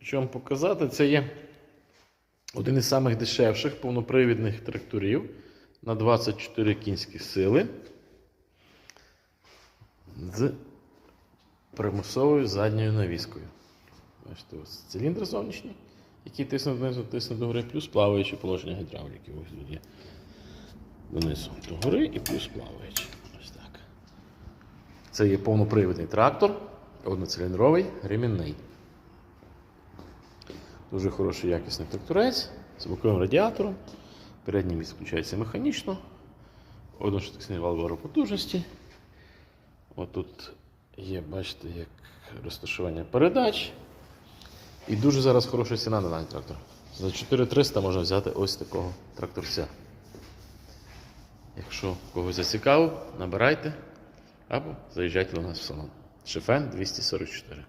Хочу вам показати, це є один із самих дешевших повнопривідних тракторів на 24 кінські сили з примусовою задньою навіскою. Бачите, ось циліндр зовнішній, який тисне донизу, тисне догори, плюс плаваюче положення гідравліки. Ось тут є донизу догори і плюс плаваюче. Ось так. Це є повнопривідний трактор, одноциліндровий, ремінний. Дуже хороший якісний тракторець з боковим радіатором. Передній міст включається механічно. Одноштукний вал потужності. Отут є, бачите, як розташування передач. І дуже зараз хороша ціна на даний трактор. За 4300 можна взяти ось такого тракторця. Якщо когось зацікавив, набирайте або заїжджайте до нас в салон. Шефен 244.